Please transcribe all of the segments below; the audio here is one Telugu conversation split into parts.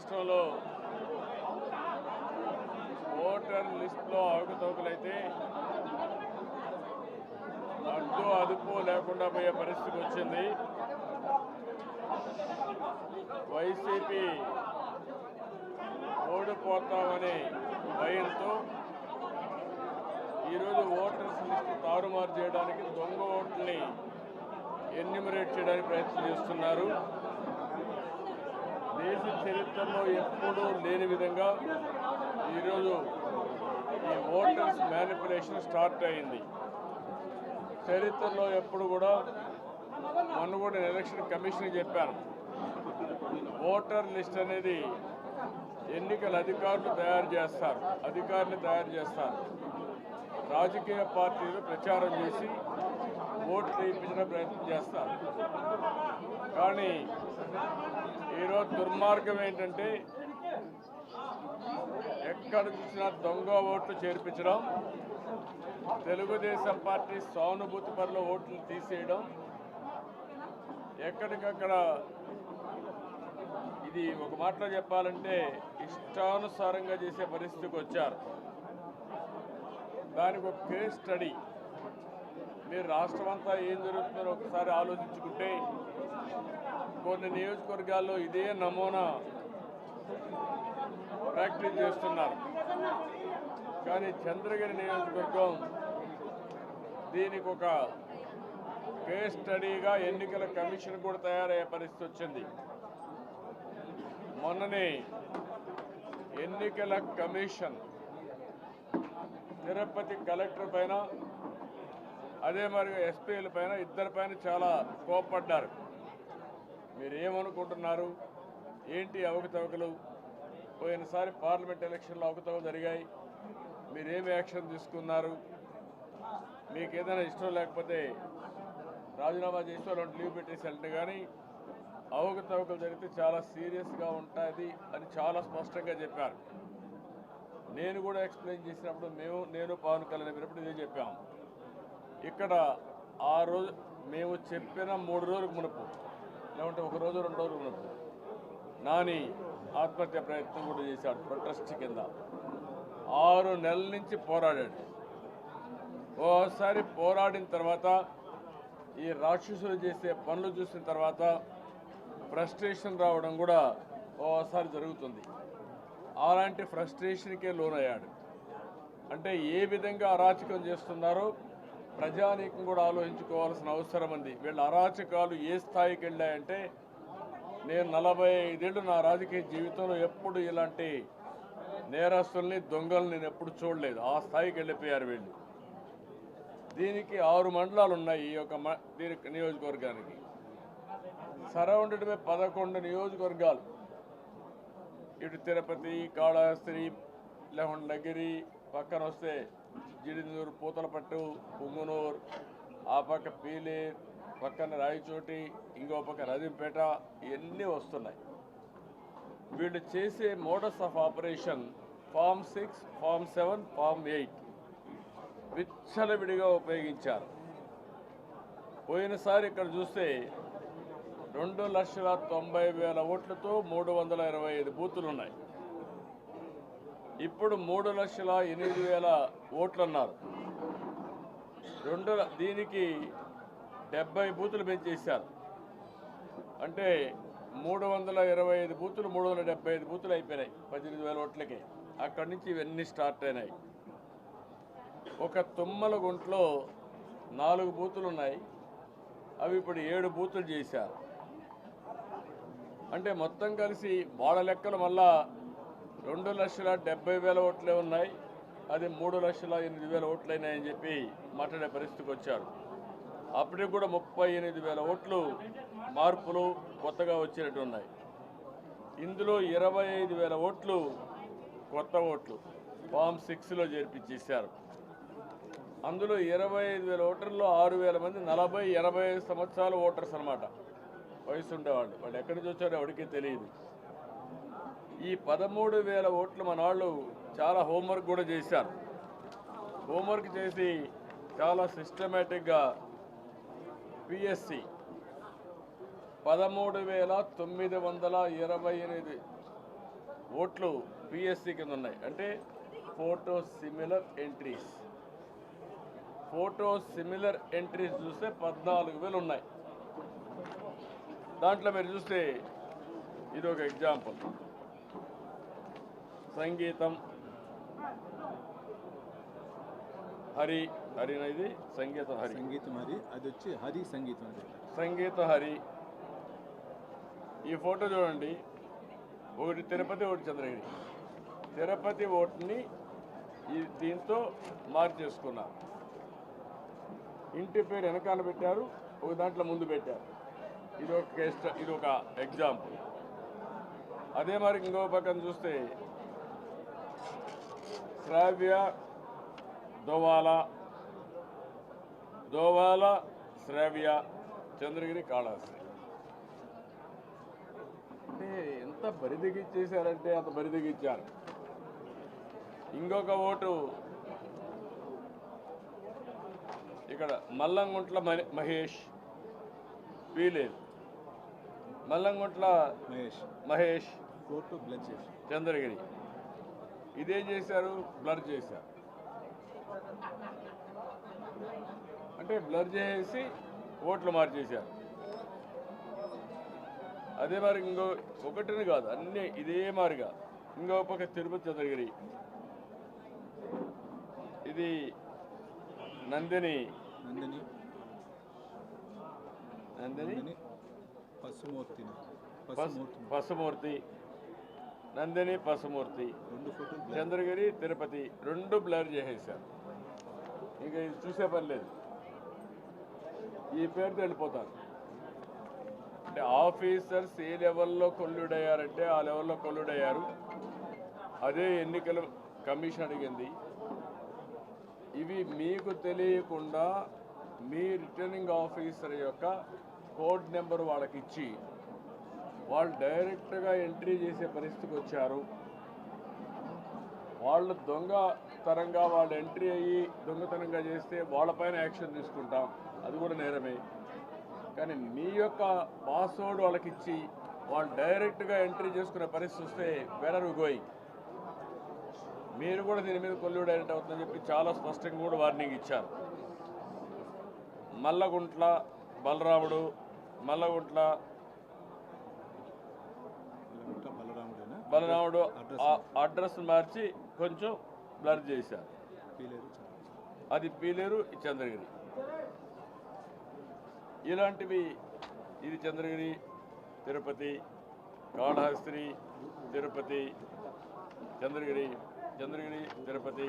రాష్ట్రంలో ఓటర్ లిస్టులో అవకతవకలైతే అడ్డు అదుపు లేకుండా పోయే పరిస్థితి వచ్చింది. వైసీపీ ఓడిపోతామనే భయంతో ఈరోజు ఓటర్స్ లిస్టు తారుమారు చేయడానికి దొంగ ఓట్లని ఎన్యూమరేట్ చేయడానికి ప్రయత్నం చేస్తున్నారు. దేశ చరిత్రలో ఎప్పుడూ లేని విధంగా ఈరోజు ఈ ఓటర్స్ మ్యానిపులేషన్ స్టార్ట్ అయింది. చరిత్రలో ఎప్పుడు కూడా మొన్న కూడా ఎలక్షన్ కమిషన్ చెప్పాను ఓటర్ లిస్ట్ అనేది ఎన్నికల అధికారులు తయారు చేస్తారు అధికారులు తయారు చేస్తారు. రాజకీయ పార్టీలు ప్రచారం చేసి ఓట్లు వేయించిన ప్రయత్నం చేస్తారు. కానీ ఈరోజు దుర్మార్గం ఏంటంటే ఎక్కడ చూసినా దొంగ ఓట్లు చేర్పించడం తెలుగుదేశం పార్టీ సానుభూతి పరుల ఓట్లు తీసేయడం ఎక్కడికక్కడ ఇది ఒక మాటలో చెప్పాలంటే ఇష్టానుసారంగా చేసే పరిస్థితికి వచ్చారు. దానికి ఒక కేస్ స్టడీ మీరు రాష్ట్రం అంతా ఏం జరుగుతుందో ఒకసారి ఆలోచించుకుంటే కొన్ని నియోజకవర్గాల్లో ఇదే నమూనా ప్రాక్టీస్ చేస్తున్నారు. కానీ చంద్రగిరి నియోజకవర్గం దీనికి ఒక కేస్ స్టడీగా ఎన్నికల కమిషన్ కూడా తయారయ్యే పరిస్థితి వచ్చింది. మొన్ననే ఎన్నికల కమిషన్ తిరుపతి కలెక్టర్ పైన అదే మరి ఎస్పీల పైన ఇద్దరి పైన చాలా కోప్పడ్డారు. మీరు ఏమనుకుంటున్నారు ఏంటి అవకతవకలు? పోయినసారి పార్లమెంట్ ఎలక్షన్లో అవకతవకలు జరిగాయి. మీరేం యాక్షన్ తీసుకున్నారు? మీకు ఏదైనా ఇష్టం లేకపోతే రాజీనామా చేసి వాళ్ళు లీవ్ పెట్టేసి వెళ్ళండి కానీ అవకతవకలు జరిగితే చాలా సీరియస్గా ఉంటుంది అని చాలా స్పష్టంగా చెప్పారు. నేను కూడా ఎక్స్ప్లెయిన్ చేసినప్పుడు మేము నేను పవన్ కళ్యాణ్ చెప్పినప్పుడు ఇదే చెప్పాము. ఇక్కడ ఆ రోజు మేము చెప్పిన మూడు రోజులకు మునుపు లేకుంటే ఒక రోజు రెండు రోజులు మునుపు నాని ఆత్మహత్య ప్రయత్నం కూడా చేశాడు ప్రొటెస్ట్ కింద. ఆరు నెలల నుంచి పోరాడాడు. ఓసారి పోరాడిన తర్వాత ఈ రాక్షసులు చేసే పనులు చూసిన తర్వాత ఫ్రస్ట్రేషన్ రావడం కూడా ఓసారి జరుగుతుంది. అలాంటి ఫ్రస్ట్రేషన్కే లోనయ్యాడు. అంటే ఏ విధంగా అరాచకం చేస్తున్నారో ప్రజానీకం కూడా ఆలోచించుకోవాల్సిన అవసరం ఉంది. వీళ్ళ అరాచకాలు ఏ స్థాయికి వెళ్ళాయంటే నేను నలభై ఐదేళ్ళు నా రాజకీయ జీవితంలో ఎప్పుడు ఇలాంటి నేరస్తుల్ని దొంగలు నేను ఎప్పుడు చూడలేదు. ఆ స్థాయికి వెళ్ళిపోయారు వీళ్ళు. దీనికి ఆరు మండలాలు ఉన్నాయి ఈ యొక్క మ- దీనికి నియోజకవర్గానికి. సరౌండెడ్ పదకొండు నియోజకవర్గాలు. ఇటు తిరుపతి కాళహస్తి లేకుండా నగిరి పక్కన వస్తే జిడిందూరు పూతలపట్టు పుంగునూరు ఆ పక్క పీలేర్ పక్కన రాయచోటి ఇంకో పక్క రజంపేట ఇవన్నీ వస్తున్నాయి. వీళ్ళు చేసే modus of operation form six form seven form eight విచ్చలవిడిగా ఉపయోగించారు. పోయినసారి ఇక్కడ చూస్తే రెండు లక్షల తొంభై వేల ఓట్లతో మూడు వందల ఇరవై ఐదు బూతులు ఉన్నాయి ఇప్పుడు మూడు లక్షల ఎనిమిది వేల ఓట్లు అన్నారు రెండు దీనికి డెబ్బై బూతులు పెంచేశారు. అంటే మూడు వందల ఇరవై ఐదు బూతులు మూడు వందల డెబ్బై ఐదు బూతులు అయిపోయినాయి పద్దెనిమిది వేల ఓట్లకి. అక్కడి నుంచి ఇవన్నీ స్టార్ట్ అయినాయి. ఒక తుమ్మల గుంట్లో నాలుగు బూతులు ఉన్నాయి. అవి ఇప్పుడు ఏడు బూతులు చేశారు. అంటే మొత్తం కలిసి వాళ్ళ లెక్కలు మళ్ళా రెండు లక్షల డెబ్బై వేల ఓట్లే ఉన్నాయి. అది మూడు లక్షల ఎనిమిది వేల ఓట్లైనాయని చెప్పి మాట్లాడే పరిస్థితికి వచ్చారు. అప్పటికి కూడా ముప్పై ఎనిమిది వేల ఓట్లు మార్పులు కొత్తగా వచ్చినట్టు ఉన్నాయి. ఇందులో ఇరవై ఐదు వేల ఓట్లు కొత్త ఓట్లు ఫామ్ సిక్స్లో చేర్పించేశారు అందులో ఇరవై ఐదు వేల ఓటర్లో ఆరు వేల మంది నలభై ఎనభై ఐదు సంవత్సరాల ఓటర్స్ అనమాట వయసు ఉండేవాళ్ళు వాళ్ళు ఎక్కడి నుంచి వచ్చారో ఎవరికీ తెలియదు. ఈ పదమూడు వేల ఓట్లు మన వాళ్ళు చాలా హోంవర్క్ కూడా చేశారు. హోంవర్క్ చేసి చాలా సిస్టమేటిక్గా పిఎస్సి పదమూడు వేల తొమ్మిది వందల ఇరవై ఎనిమిది ఓట్లు పిఎస్సి కింద ఉన్నాయి. అంటే photo similar entries. Photo similar entries చూస్తే పద్నాలుగు వేలు ఉన్నాయి. దాంట్లో మీరు చూస్తే ఇది ఒక ఎగ్జాంపుల్. సంగీతం. హరి హరిన ఇది సంగీతం హరి. సంగీతం అది అది వచ్చి హరి సంగీతం చెప్పారు. సంగీత హరి. ఈ ఫోటో చూడండి. ఒకటి తిరుపతి ఒకటి చంద్రగిరి. తిరుపతి ఓటుని ఈ దీంతో మార్చేసుకున్నారు ఇంటి పేరు వెనకాల పెట్టారు ఒక దాంట్లో ముందు పెట్టారు. ఇది ఒక ఇది ఒక ఎగ్జాంపుల్. అదే మరి ఇంకో పక్కన చూస్తే శ్రావ్య దోవాల దోవాల శ్రావ్య చంద్రగిరి కాళహస్తి. అంటే ఎంత బరిదిగిచ్చేశారంటే అంత బరిదిగిచ్చారు. ఇంకొక ఓటు ఇక్కడ మల్లంగుంట్ల మహేష్ పీలేదు మల్లంగుంట్ల మహేష్. మహేష్ చంద్రగిరి. ఇదేం చేశారు బ్లర్ చేశారు. అంటే బ్లర్ చేసి ఓట్లు మార్చేశారు. అదే మరి ఇంకో ఒకటిని కాదు అన్నీ ఇదే మారిగా. ఇంకో పక్క తిరుపతి చంద్రగిరి. ఇది నందిని. నందిని. నందిని? పశుమూర్తిని పసుమూర్తి. నందిని పసుమూర్తి చంద్రగిరి తిరుపతి రెండు బ్లర్ చేసేసారు. ఇంకా ఇది చూసే పని లేదు. ఈ పేరుతో వెళ్ళిపోతారు. అంటే ఆఫీసర్స్ ఏ లెవెల్లో కొల్లుడయ్యారంటే ఆ లెవెల్లో కొల్లుడయ్యారు. అదే ఎన్నికల కమిషన్ అడిగింది. ఇవి మీకు తెలియకుండా మీ రిటర్నింగ్ ఆఫీసర్ యొక్క కోడ్ నెంబర్ వాళ్ళకి ఇచ్చి వాళ్ళు డైరెక్ట్గా ఎంట్రీ చేసే పరిస్థితికి వచ్చారు. వాళ్ళు దొంగ తరంగా వాళ్ళు ఎంట్రీ అయ్యి దొంగతనంగా చేస్తే వాళ్ళపైన యాక్షన్ తీసుకుంటాం. అది కూడా నేరమే. కానీ మీ యొక్క పాస్వర్డ్ వాళ్ళకి ఇచ్చి వాళ్ళు డైరెక్ట్గా ఎంట్రీ చేసుకునే పరిస్థితి వస్తే వెరర్ గోయింగ్ మీరు కూడా దీని మీద కొల్లు డైరెక్ట్ అవుతుందని చెప్పి చాలా స్పష్టంగా కూడా వార్నింగ్ ఇచ్చారు. మల్లగుంట్ల బలరాముడు మల్లగుంట్ల ఇంకా బలరాముడేనా బలరాముడు అడ్రస్ మార్చి కొంచెం బ్లర్ చేశారు. అది పీలేరు చంద్రగిరి. ఇలాంటివి ఇది చంద్రగిరి తిరుపతి కాళహస్తి తిరుపతి చంద్రగిరి చంద్రగిరి తిరుపతి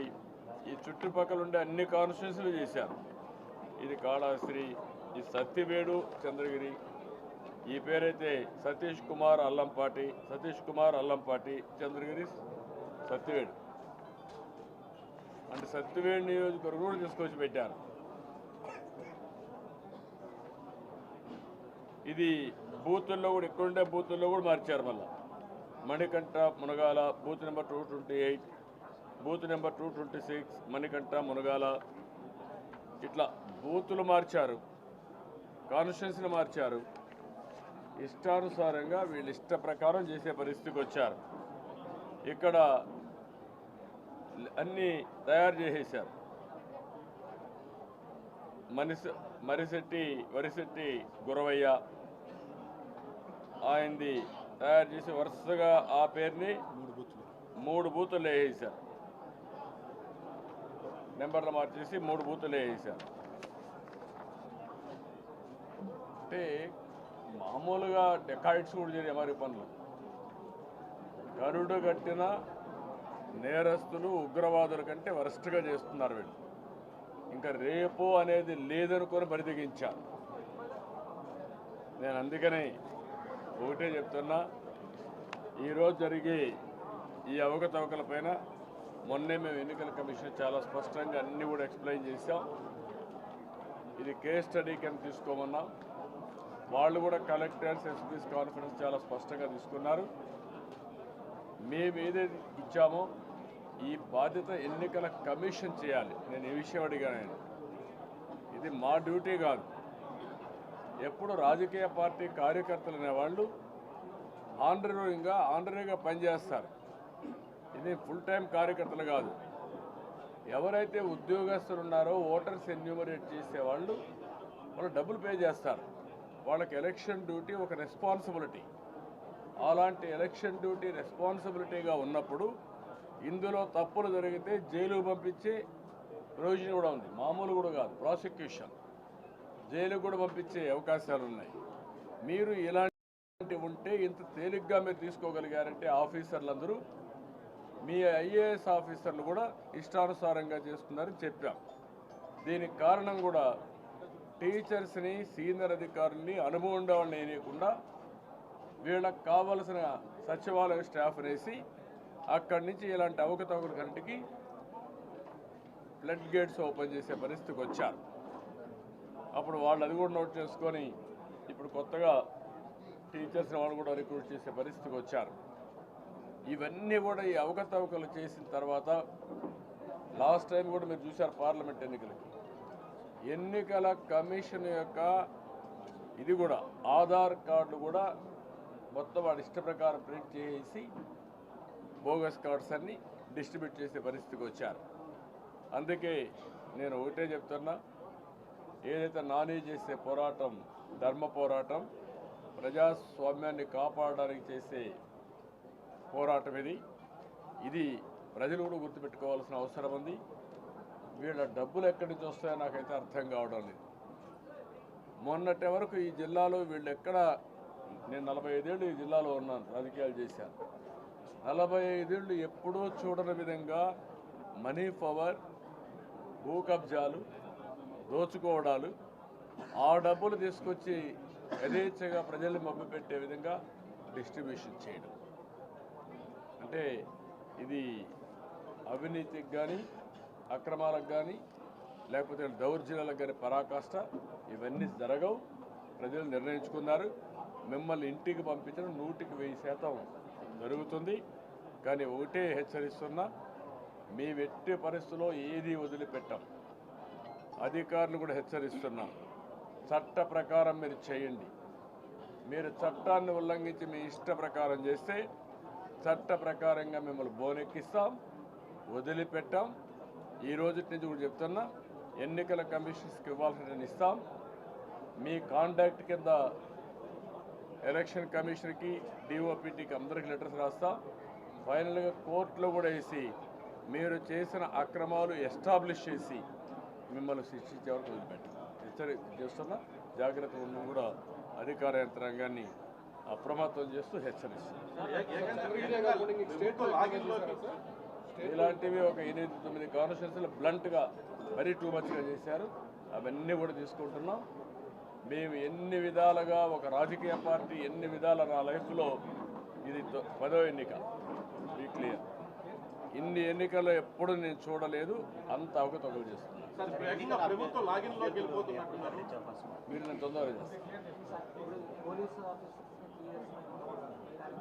ఈ చుట్టుపక్కల ఉండే అన్ని కాన్స్టిట్యూన్సీలు చేశారు. ఇది కాళహస్తి ఇది సత్యవేడు చంద్రగిరి ఈ పేరైతే సతీష్ కుమార్ అల్లంపాటి సతీష్ కుమార్ అల్లంపాటి చంద్రగిరి సత్యవేడు అంటే సత్యవేడు నియోజకవర్గం కూడా తీసుకొచ్చి పెట్టారు. ఇది బూతుల్లో కూడా ఎక్కడుండే బూతుల్లో కూడా మార్చారు మళ్ళా. Manikanta Munagala booth number two twenty eight booth number two twenty six Manikanta Munagala ఇట్లా బూతులు మార్చారు. కాన్స్టిట్యున్సీలు మార్చారు. ఇష్టానుసారంగా వీళ్ళ ఇష్ట ప్రకారం చేసే పరిస్థితికి వచ్చారు. ఇక్కడ అన్నీ తయారు చేసేసారు మనిషి మరిశెట్టి వరిశెట్టి గురవయ్య ఆయనది తయారు చేసి వరుసగా ఆ పేరుని మూడు బూత్లు. మూడు బూతులు వేసేసారు నెంబర్లు మార్చేసి మూడు బూతులు వేసేసారు అంటే మామూలుగా డెకాయిట్స్ కూడా చేయడం మరి పనులు. కరుడు కట్టిన నేరస్తులు ఉగ్రవాదుల కంటే వరస్ట్గా చేస్తున్నారు వీళ్ళు. ఇంకా రేపు అనేది లేదనుకొని బరిదిగించారు నేను అందుకనే ఒకటే చెప్తున్నా ఈరోజు జరిగే ఈ అవకతవకల పైన మొన్నే మేము ఎన్నికల కమిషన్ చాలా స్పష్టంగా అన్నీ కూడా ఎక్స్ప్లెయిన్ చేశాం. ఇది కేస్ స్టడీ కింద తీసుకోమన్నాం. వాళ్ళు కూడా కలెక్టర్స్ ఎస్పీస్ కాన్ఫరెన్స్ చాలా స్పష్టంగా తీసుకున్నారు. మేము ఏదైతే ఇచ్చామో ఈ బాధ్యత ఎన్నికల కమిషన్ చేయాలి. నేను ఏ విషయం అడిగాను ఇది మా డ్యూటీ కాదు. ఎప్పుడు రాజకీయ పార్టీ కార్యకర్తలు అనేవాళ్ళు ఆంధ్రగా ఆంధ్రగా పనిచేస్తారు. ఇది ఫుల్ టైం కార్యకర్తలు కాదు. ఎవరైతే ఉద్యోగస్తులు ఉన్నారో ఓటర్స్ ఎన్యూమరేట్ చేసే వాళ్ళు వాళ్ళు డబ్బులు పే చేస్తారు. వాళ్ళకి ఎలక్షన్ డ్యూటీ ఒక రెస్పాన్సిబిలిటీ అలాంటి ఎలక్షన్ డ్యూటీ రెస్పాన్సిబిలిటీగా ఉన్నప్పుడు ఇందులో తప్పులు జరిగితే జైలు పంపించే ప్రయోజనం కూడా ఉంది. మామూలు కూడా కాదు. ప్రాసిక్యూషన్ జైలు కూడా పంపించే అవకాశాలు ఉన్నాయి. మీరు ఇలాంటి ఉంటే ఇంత తేలిగ్గా మీరు తీసుకోగలిగారంటే ఆఫీసర్లందరూ మీ ఐఏఎస్ ఆఫీసర్లు కూడా ఇష్టానుసారంగా చేస్తున్నారని చెప్పాం. దీనికి కారణం కూడా టీచర్స్ని సీనియర్ అధికారుల్ని అనుభవం ఉండేవాళ్ళని వేయకుండా వీళ్ళకి కావలసిన సచివాలయ స్టాఫ్ వేసి అక్కడి నుంచి ఇలాంటి అవకతవకల కంటికి ఫ్లడ్ గేట్స్ ఓపెన్ చేసే పరిస్థితికి వచ్చారు. అప్పుడు వాళ్ళు అది కూడా నోట్ చేసుకొని ఇప్పుడు కొత్తగా టీచర్స్ని వాళ్ళు కూడా రిక్రూట్ చేసే పరిస్థితికి వచ్చారు. ఇవన్నీ కూడా ఈ అవకతవకలు చేసిన తర్వాత లాస్ట్ టైం కూడా మీరు చూశారు పార్లమెంట్ ఎన్నికలకి. ఎన్నికల కమిషన్ యొక్క ఇది కూడా ఆధార్ కార్డు కూడా మొత్తం వాడి ఇష్ట ప్రకారం ప్రింట్ చేసి బోగస్ కార్డ్స్ అన్ని డిస్ట్రిబ్యూట్ చేసే పరిస్థితికి వచ్చారు. అందుకే నేను ఒకటే చెప్తున్నా ఏదైతే నాని చేసే పోరాటం ధర్మ పోరాటం ప్రజాస్వామ్యాన్ని కాపాడడానికి చేసే పోరాటం ఇది ఇది ప్రజలు కూడా గుర్తుపెట్టుకోవాల్సిన అవసరం ఉంది. వీళ్ళ డబ్బులు ఎక్కడి నుంచి వస్తాయో నాకైతే అర్థం కావడం లేదు. మొన్నటి వరకు ఈ జిల్లాలో వీళ్ళు ఎక్కడ నేను నలభై ఐదేళ్ళు ఈ జిల్లాలో ఉన్నాను రాజకీయాలు చేశాను. నలభై ఐదేళ్ళు ఎప్పుడూ చూడని విధంగా మనీ పవర్ భూ కబ్జాలు దోచుకోవడాలు ఆ డబ్బులు తీసుకొచ్చి యథేచ్ఛగా ప్రజల్ని మభ్యపెట్టే విధంగా డిస్ట్రిబ్యూషన్ చేయడం. అంటే ఇది అవినీతికి కానీ అక్రమాలకు కానీ లేకపోతే దౌర్జన్యాలకు కానీ పరాకాష్ట ఇవన్నీ జరగవు. ప్రజలు నిర్ణయించుకున్నారు. మిమ్మల్ని ఇంటికి పంపించడం నూటికి వెయ్యి శాతం జరుగుతుంది. కానీ ఒకటే హెచ్చరిస్తున్నా మీ వెట్టి పరిస్థితుల్లో ఏది వదిలిపెట్టాం. అధికారులు కూడా హెచ్చరిస్తున్నాం చట్ట ప్రకారం మీరు చేయండి. మీరు చట్టాన్ని ఉల్లంఘించి మీ ఇష్ట ప్రకారం చేస్తే చట్ట ప్రకారంగా మిమ్మల్ని బోనెక్కిస్తాం వదిలిపెట్టాం. ఈ రోజు నుంచి కూడా చెప్తున్నా ఎన్నికల కమిషన్స్కి ఇవ్వాల్సిన ఇస్తాం మీ కాంటాక్ట్ కింద ఎలక్షన్ కమిషన్కి డిఓపిటీకి అందరికి లెటర్స్ రాస్తాం. ఫైనల్గా కోర్టులో కూడా వేసి మీరు చేసిన అక్రమాలు ఎస్టాబ్లిష్ చేసి మిమ్మల్ని శిక్షించే వరకు వదిలిపెట్టాం. హెచ్చరి చేస్తున్నా జాగ్రత్త ఉన్న కూడా అధికార యంత్రాంగాన్ని అప్రమత్తం చేస్తూ హెచ్చరిస్తుంది ఇలాంటివి ఒక ఎనిమిది తొమ్మిది కాన్స్టిట్యూన్సీలు బ్లంట్గా మరీ టూ మచ్గా చేశారు. అవన్నీ కూడా తీసుకుంటున్నాం. మేము ఎన్ని విధాలుగా ఒక రాజకీయ పార్టీ ఎన్ని విధాల నా లైఫ్లో ఇది తొ- పదో ఎన్నిక. బీ క్లియర్ ఇన్ని ఎన్నికల్లో ఎప్పుడు నేను చూడలేదు అంత అవకతవకలు చేస్తున్నాను సార్ వేగంగా ప్రభుత్వ లాగిన్లోకి వెళ్ళిపోతున్నట్టున్నారు మీరు నేను తొందరగా చేస్తాను పోలీసు ఆఫీసర్స్ టీఎస్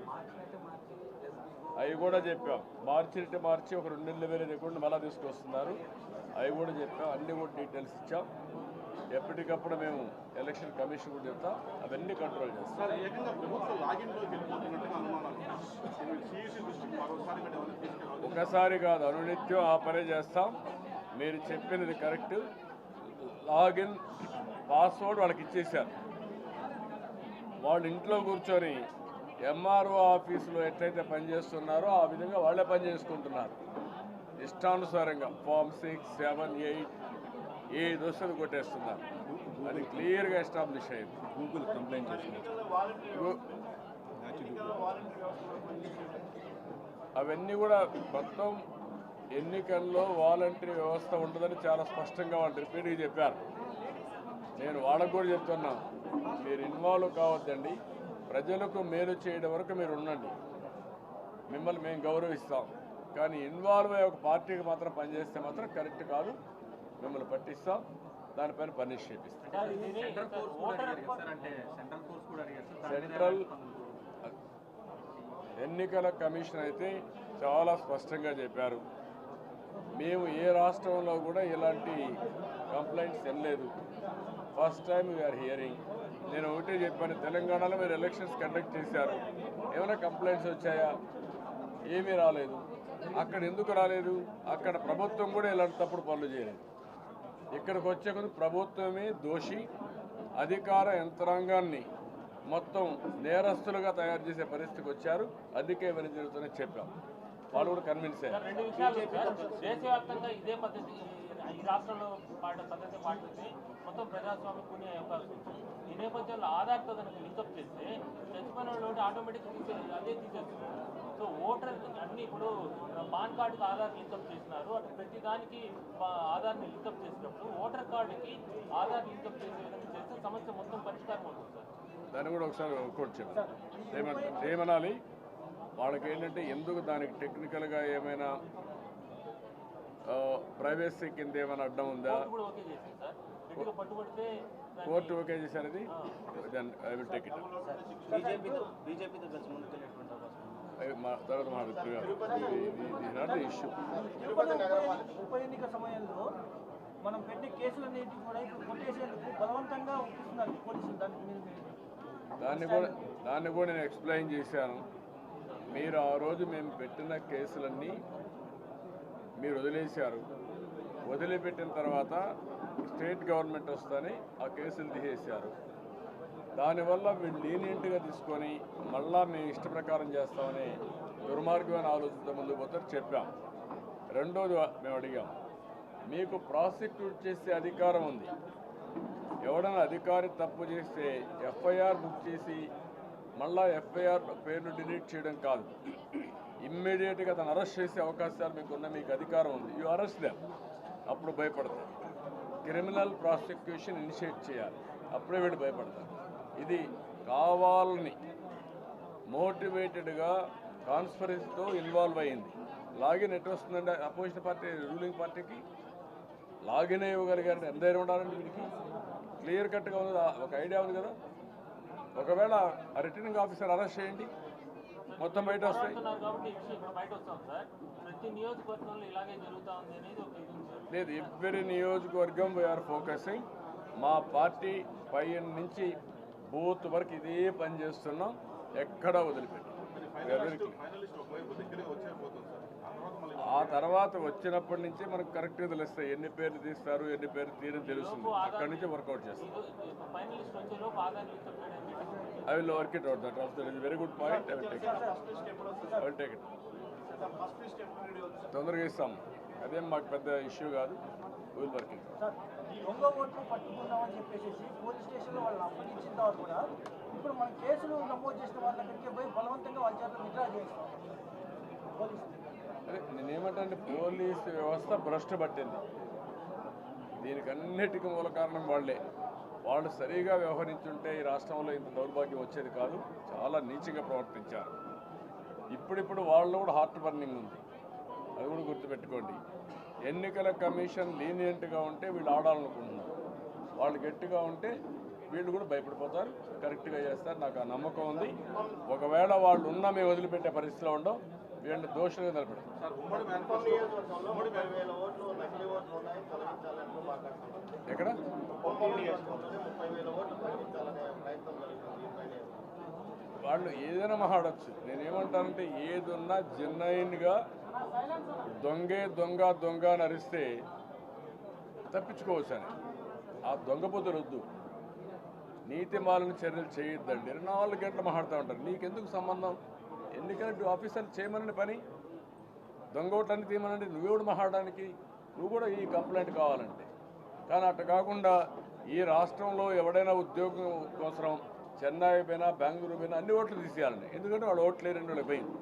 మార్చినట్టే మార్చి ఎస్పీ అవి కూడా చెప్పాం. మార్చి మార్చి ఒక రెండు నెలల వేరే దగ్గర మళ్ళీ తీసుకొస్తున్నారు. అవి కూడా చెప్పాం. అన్ని కూడా డీటెయిల్స్ ఇచ్చాం. ఎప్పటికప్పుడు మేము ఎలక్షన్ కమిషన్ కూడా చెప్తాం. అవన్నీ కంట్రోల్ చేస్తాం. ఒకసారి కాదు అనునిత్యం ఆ పనే చేస్తాం. మీరు చెప్పినది కరెక్ట్ లాగిన్ పాస్వర్డ్ వాళ్ళకి ఇచ్చేశారు. వాళ్ళు ఇంట్లో కూర్చొని ఎంఆర్ఓ ఆఫీసులో ఎట్లయితే పనిచేస్తున్నారో ఆ విధంగా వాళ్ళే పని చేసుకుంటున్నారు. ఇష్టానుసారంగా ఫామ్ సిక్స్ సెవెన్ ఎయిట్ ఏ దోశలు కొట్టేస్తున్నారు. అది క్లియర్గా ఎస్టాబ్లిష్ అయింది. గూగుల్ కంప్లైంట్ అవన్నీ కూడా మొత్తం ఎన్నికల్లో వాలంటరీ వ్యవస్థ ఉంటుందని చాలా స్పష్టంగా వాళ్ళు రిపీట్గా చెప్పారు. నేను వాళ్ళకు కూడా చెప్తున్నా మీరు ఇన్వాల్వ్ కావద్దండి. ప్రజలకు మేలు చేయడం వరకు మీరు ఉండండి. మిమ్మల్ని మేము గౌరవిస్తాం. కానీ ఇన్వాల్వ్ అయ్యే ఒక పార్టీకి మాత్రం పనిచేస్తే మాత్రం కరెక్ట్ కాదు. మిమ్మల్ని పట్టిస్తాం. దానిపైన పనిష్ చేపిస్తాం. సెంట్రల్. ఎన్నికల కమిషన్ అయితే చాలా స్పష్టంగా చెప్పారు. మేము ఏ రాష్ట్రంలో కూడా ఇలాంటి కంప్లైంట్స్ వెళ్ళలేదు ఫస్ట్ టైం వీఆర్ హియరింగ్ నేను ఒకటే చెప్పాను తెలంగాణలో మీరు ఎలక్షన్స్ కండక్ట్ చేశారు. ఏమైనా కంప్లైంట్స్ వచ్చాయా? ఏమీ రాలేదు. అక్కడ ఎందుకు రాలేదు? అక్కడ ప్రభుత్వం కూడా ఇలాంటి తప్పుడు పనులు చేయలేదు. ఇక్కడికి వచ్చే కొద్ది ప్రభుత్వమే దోషి అధికార యంత్రాంగాన్ని మొత్తం నేరస్తులుగా తయారు చేసే పరిస్థితికి వచ్చారు. అందుకే ఇవన్నీ జరుగుతున్నాయి చెప్పాం. వాళ్ళు కూడా కన్విన్స్ అయ్యారు. ఈ రాష్ట్రంలో పాట పద్ధతి పాటిస్తే మొత్తం ప్రజాస్వామ్యం కొనే అవకాశం ఈ నేపథ్యంలో ఆధార్తో కనుక లింకప్ చేస్తే చచ్చిపోయిన వాళ్ళు ఆటోమేటిక్ తీసే అదే తీసేస్తున్నారు. సో ఓటర్ అన్ని ఇప్పుడు పాన్ కార్డుకి ఆధార్ లింకప్ చేసినారు. అటు ప్రతి దానికి ఆధార్ని లింకప్ చేసినప్పుడు ఓటర్ కార్డుకి ఆధార్ లింకప్ చేసే విధంగా చేస్తే సమస్య మొత్తం పరిష్కారం అవుతుంది సార్. దాన్ని కూడా ఒకసారి ఒకటి చెప్పాను ఏమన్- ఏమనాలి? వాళ్ళకి ఏంటంటే ఎందుకు దానికి టెక్నికల్గా ఏమైనా ప్రైవసీ కింద ఏమైనా అడ్డం ఉందా? Court okay చేశారది then I will take it. మా తర్వాత మాట్లాడుతున్నారు ఇష్యూ తిరుపతి ఉప- ఉప ఎన్నిక సమయంలో మనం పెట్టే కేసులన్నింటినీ కూడా ఇప్పుడు కొట్టేసేందుకు బలవంతంగా ఒప్పిస్తున్నారు పోలీసులు. దానికి మీరు దాన్ని కూడా దాన్ని కూడా నేను ఎక్స్ప్లెయిన్ చేశాను. మీరు ఆ రోజు మేము పెట్టిన కేసులన్నీ మీరు వదిలేశారు. వదిలిపెట్టిన తర్వాత స్టేట్ గవర్నమెంట్ వస్తుందని ఆ కేసులు తీసేశారు. దానివల్ల వీళ్ళు లీనియంట్గా తీసుకొని మళ్ళా మేము ఇష్ట ప్రకారం చేస్తామని దుర్మార్గమైన ఆలోచనతో ముందుకు పోతారు చెప్పాం. రెండోది మేము అడిగాం. మీకు ప్రాసిక్యూట్ చేసే అధికారం ఉంది. ఎవడైనా అధికారి తప్పు చేస్తే ఎఫ్ఐఆర్ బుక్ చేసి మళ్ళా ఎఫ్ఐఆర్ పేరును డిలీట్ చేయడం కాదు. ఇమ్మీడియట్గా అతను అరెస్ట్ చేసే అవకాశాలు మీకు ఉన్న మీకు అధికారం ఉంది. యూ అరెస్ట్ దెమ్ అప్పుడు భయపడతారు. క్రిమినల్ ప్రాసిక్యూషన్ ఇనిషియేట్ చేయాలి. అప్పుడే వీడు భయపడతారు. ఇది కావాలని మోటివేటెడ్గా కాన్స్పరెన్స్తో ఇన్వాల్వ్ అయింది. లాగిన్ ఎట్ వస్తుందంటే అపోజిషన్ పార్టీ రూలింగ్ పార్టీకి లాగిన్ ఇవ్వగలిగారు ఎంత ధైర్యం ఉండాలండి వీడికి క్లియర్ కట్గా ఉంది. ఒక ఐడియా ఉంది కదా? ఒకవేళ ఆ రిటర్నింగ్ ఆఫీసర్ అరెస్ట్ చేయండి. మొత్తం బయట వస్తాయి. పోరాడుతున్నారు కాబట్టి ఈ విషయం ఇక్కడ బయట వస్తాం సార్. ప్రతి నియోజకవర్గంలో ఇలాగే జరుగుతా ఉంది అనేది ఒక ఇది ఉంది సార్. లేదు ఎవ్రీ నియోజకవర్గం వీఆర్ ఫోకసింగ్ మా పార్టీ పై నుంచి బూత్ వరకు ఇదే పని చేస్తున్నాం. ఎక్కడా వదిలిపెట్టి. ఆ తర్వాత మళ్ళీ ఆ తర్వాత వచ్చినప్పటి నుంచే మనకు కరెక్ట్గా తెలుస్తాయి. ఎన్ని పేర్లు తీస్తారు ఎన్ని పేర్లు తీరని తెలుస్తుంది. అక్కడి నుంచి వర్కౌట్ చేస్తాం. లింక్ చేయడానికి I will work it out that also is very good point I will take I will take it తొందరగా ఇస్తాం. అదేం మాకు పెద్ద ఇష్యూ కాదు. విల్ వర్క్ ఇట్ దొంగ ఓట్లు పట్టుకున్నామని చెప్పేసి పోలీస్ స్టేషన్లో వాళ్ళని అప్పగించిన తర్వాత కూడా ఇప్పుడు మనం కేసులు నమోదు చేసిన వాళ్ళ దగ్గరికి పోయి బలవంతంగా వాళ్ళ చేత విత్డ్రా చేస్తాం పోలీసులు అదే నేనేమంటే పోలీస్ వ్యవస్థ భ్రష్టు పట్టింది. దీనికన్నిటికీ మూల కారణం వాళ్ళే. వాళ్ళు సరిగా వ్యవహరించుంటే ఈ రాష్ట్రంలో ఇంత దౌర్భాగ్యం వచ్చేది కాదు. చాలా నీచిగా ప్రవర్తించారు. ఇప్పుడిప్పుడు వాళ్ళు కూడా హార్ట్ బర్నింగ్ ఉంది. అది కూడా గుర్తుపెట్టుకోండి. ఎన్నికల కమిషన్ లీనియంట్గా ఉంటే వీళ్ళు ఆడాలనుకుంటున్నారు. వాళ్ళు గట్టిగా ఉంటే వీళ్ళు కూడా భయపడిపోతారు. కరెక్ట్గా చేస్తారు. నాకు ఆ నమ్మకం ఉంది. ఒకవేళ వాళ్ళు ఉన్నా మేము వదిలిపెట్టే పరిస్థితిలో ఉండవు వీళ్ళని దోషులుగా మేనిఫెస్టో ఎక్కడ? వాళ్ళు ఏదైనా మాట్లాడచ్చు. నేనేమంటానంటే ఏదున్నా జెన్యున్గా దొంగే దొంగ దొంగ అని అరిస్తే తప్పించుకోవచ్చు అని. ఆ దొంగ వద్దు నీతి మాలిన చర్యలు చేయొద్దండి. ఇరవై నాలుగు గంటలు మాట్లాడుతూ ఉంటారు. నీకెందుకు సంబంధం? ఎన్నికల ఆఫీసర్ చేయమనండి పని దొంగ ఓట్లన్నీ తీయమనండి నువ్వేడు మాట్లాడడానికి నువ్వు కూడా ఈ కంప్లైంట్ కావాలంటే. కానీ అట్ట కాకుండా ఈ రాష్ట్రంలో ఎవడైనా ఉద్యోగం కోసం చెన్నై పోయినా బెంగళూరు పోయినా అన్ని ఓట్లు తీసేయాలండి. ఎందుకంటే వాళ్ళు ఓట్లు లేని వాళ్ళు పోయింది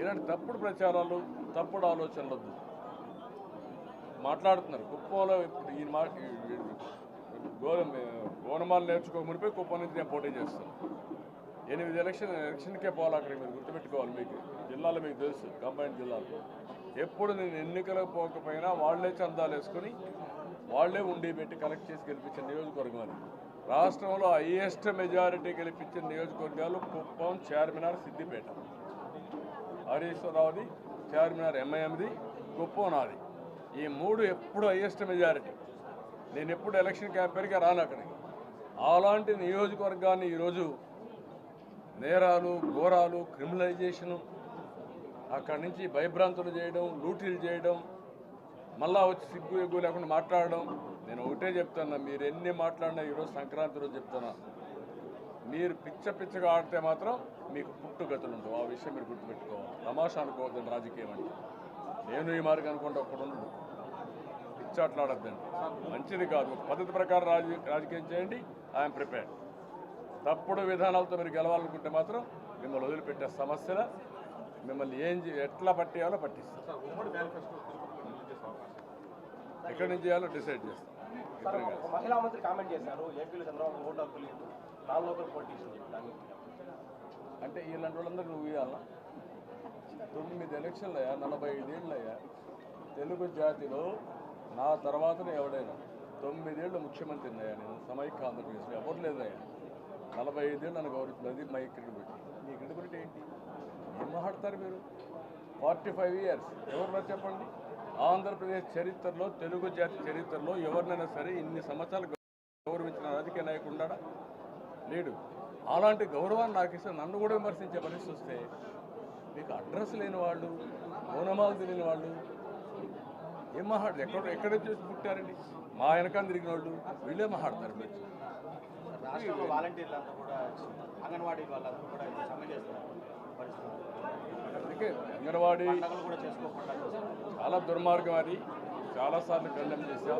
ఇలాంటి తప్పుడు ప్రచారాలు తప్పుడు ఆలోచనలు వద్దు. మాట్లాడుతున్నారు. కుప్పంలో ఇప్పుడు ఈ మా గోనమాలు నేర్చుకోమని మునిపోయి కుప్పం నుంచి నేను పోటీ చేస్తాను ఎనిమిది ఎలక్షన్ ఎలక్షన్కే పోవాలి అక్కడ మీరు గుర్తుపెట్టుకోవాలి మీకు. జిల్లాలో మీకు తెలుసు కంబైన్ జిల్లాలో. ఎప్పుడు నేను ఎన్నికలకు పోకపోయినా వాళ్ళే చందాలు వేసుకొని వాళ్ళే ఉండి పెట్టి కలెక్ట్ చేసి గెలిపించిన నియోజకవర్గం అది. రాష్ట్రంలో హైయెస్ట్ మెజారిటీ గెలిపించిన నియోజకవర్గాలు కుప్పం చార్మినార్ సిద్దిపేట. హరీశ్వరరావుది చార్మినార్ ఎంఐఎంది కుప్పం నాది. ఈ మూడు ఎప్పుడు హైయెస్ట్ మెజారిటీ నేను ఎప్పుడు ఎలక్షన్ క్యాంపెయిన్గా రాను అక్కడికి. అలాంటి నియోజకవర్గాన్ని ఈరోజు నేరాలు ఘోరాలు క్రిమినలైజేషను అక్కడి నుంచి భయభ్రాంతులు చేయడం లూటీలు చేయడం మళ్ళా వచ్చి సిగ్గు ఎగ్గు లేకుండా మాట్లాడడం. నేను ఒకటే చెప్తున్నా మీరు ఎన్ని మాట్లాడినా ఈరోజు సంక్రాంతి రోజు చెప్తున్నా. మీరు పిచ్చ పిచ్చగా ఆడితే మాత్రం మీకు పుట్టుగతులు ఉండవు. ఆ విషయం మీరు గుర్తుపెట్టుకోవాలి. తమాషా అనుకోవద్దండి రాజకీయం అంటే. నేను ఈ మార్గం అనుకుంటే ఒక్కడు ఉండడు పిచ్చాట్లాడద్దండి మంచిది కాదు. పద్ధతి ప్రకారం రాజకీయం చేయండి. I'm prepared. తప్పుడు విధానాలతో మీరు గెలవాలనుకుంటే మాత్రం మిమ్మల్ని వదిలిపెట్టే సమస్యల మిమ్మల్ని ఏం చే- ఎట్లా పట్టేయాలో పట్టిస్తాం ఎక్కడి నుంచి చేయాలో డిసైడ్ చేస్తాం. మహిళా మంత్రి కామెంట్ చేశారు ఏపీలో చంద్రబాబు ఓటు హక్కు లేదు. నాన్ లోకల్ పొలిటీషియన్ చెప్పి దాన్ని అంటే ఇలాంటి వాళ్ళందరూ నువ్వు ఇవ్వాలా తొమ్మిది ఎలక్షన్లు అయ్యా నలభై ఐదేళ్ళు అయ్యా తెలుగు జాతిలో నా తర్వాతనే ఎవడైనా తొమ్మిదేళ్ళు ముఖ్యమంత్రిని అయ్యా నేను. సమైక్య ఆంధ్రప్రదేశ్లో ఎవరు లేదయ్యా. నలభై ఐదేళ్ళు నన్ను గౌరవిస్తున్నది మై క్రెడిబిలిటీ మీ క్రెడిబిలిటీ ఏంటి? ఏం మాట్లాడతారు మీరు? Forty five years. ఎవరు చెప్పండి? ఆంధ్రప్రదేశ్ చరిత్రలో తెలుగు జాతి చరిత్రలో ఎవరినైనా సరే ఇన్ని సంవత్సరాలు గౌరవించిన రాజకీయ నాయకుడు ఉన్నాడా? లేడు. అలాంటి గౌరవాన్ని నాకు ఇస్తే నన్ను కూడా విమర్శించే పరిస్థితి వస్తే మీకు అడ్రస్ లేని వాళ్ళు ఓనమాలు తెలియని వాళ్ళు ఏం మాట్లాడరు? ఎక్కడ ఎక్కడ చూసి పుట్టారండి? మా వెనకాల తిరిగిన వాళ్ళు వీళ్ళే మాట్లాడతారు మీరు. రాష్ట్రంలో వాలంటీర్లు అంతా కూడా అంగన్వాడీ వాళ్ళందరూ కూడా సమ్మె చేస్తున్నారు. అందుకే అంగన్వాడీ కూడా చేసుకోకుండా. చాలా దుర్మార్గం అది. చాలాసార్లు కండెమ్ చేశాం.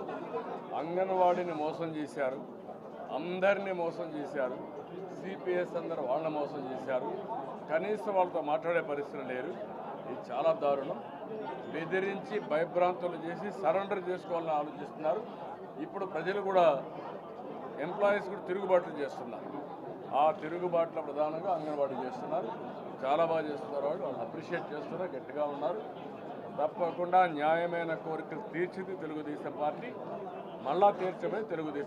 అంగన్వాడీని మోసం చేశారు. అందరినీ మోసం చేశారు. సిపిఎస్ అందరూ వాళ్ళని మోసం చేశారు. కనీసం వాళ్ళతో మాట్లాడే పరిస్థితులు లేరు. ఇది చాలా దారుణం. బెదిరించి భయభ్రాంతులు చేసి సరెండర్ చేసుకోవాలని ఆలోచిస్తున్నారు. ఇప్పుడు ప్రజలు కూడా ఎంప్లాయీస్ కూడా తిరుగుబాట్లు చేస్తున్నారు. ఆ తిరుగుబాట్ల ప్రధానంగా అంగన్వాడీ చేస్తున్నారు. చాలా బాగా చేస్తున్నారు వాళ్ళు. వాళ్ళు అప్రిషియేట్ చేస్తున్నారు. గట్టిగా ఉన్నారు. తప్పకుండా న్యాయమైన కోరికలు తీర్చింది తెలుగుదేశం పార్టీ. మళ్ళా తీర్చమని తెలుగుదేశం